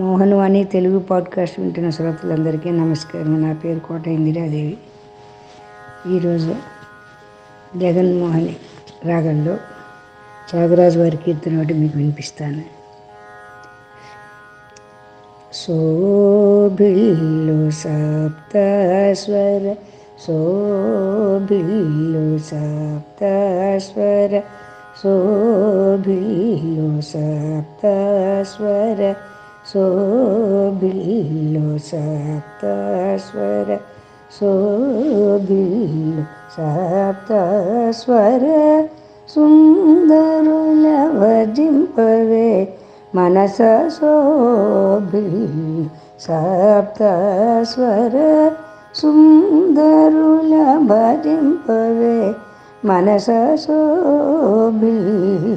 Mohan Vani Telugu podcast వింటున్న శ్రోతలందరికీ నమస్కారం. నా పేరు కోట ఇందిరాదేవి. ఈరోజు జగన్మోహని రాగంలో త్యాగరాజు వారి కీర్తన ఒకటి మీకు వినిపిస్తాను. శోభిల్లు సప్తస్వర శోభిల్లు సప్తస్వర శోభిల్లు సప్తస్వర శోభిల్లు సప్తస్వర శోభిల్లు సప్తస్వర సుందరుల భజింపవే మనస శోభిల్లు సప్తస్వర సుందరుల భజింపవే మనస శోభిల్లు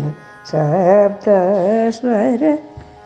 సప్తస్వర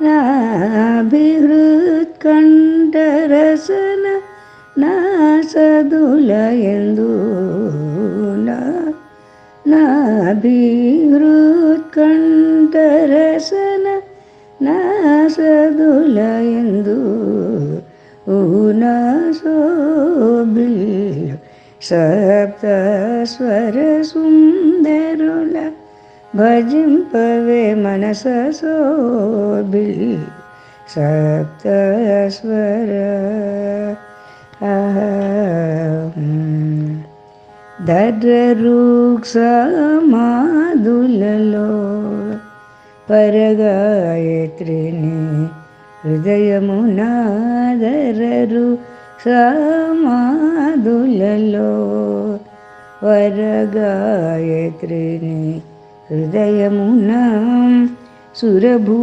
నాభిహృత్కంఠరసన నా సదులయందు నాభిహృత్కంఠరసన నా సదులయందు ఊనా సప్త స్వర సుందరుల భజింపవే మనస శోభిల్ సప్తస్వర. దర్రూక్షమాదులలో పరగాయత్రిని హృదయమునాదరరు సమాదులలో వరగాయత్రిని హృదయమున సురభూసురమానసమున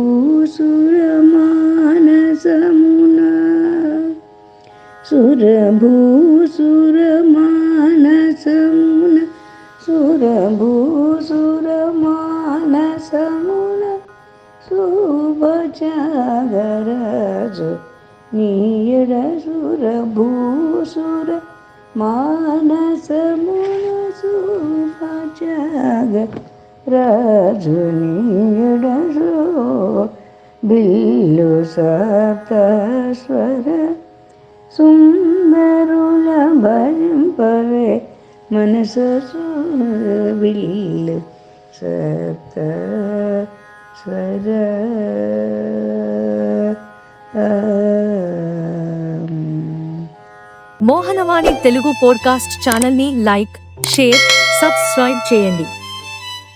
సురభూసురమానసమున సురభూసురమానసమున శుభజాగరజు నీయడ సురభూసుర మానసమున శుభజాగ రజనీయడ బిల్లు సప్తస్వర సుందరుల భరింపవే మనసు బిల్లు సప్త స్వర మోహనవాణి తెలుగు పోడ్కాస్ట్ ఛానల్ని లైక్ షేర్ సబ్స్క్రైబ్ చేయండి.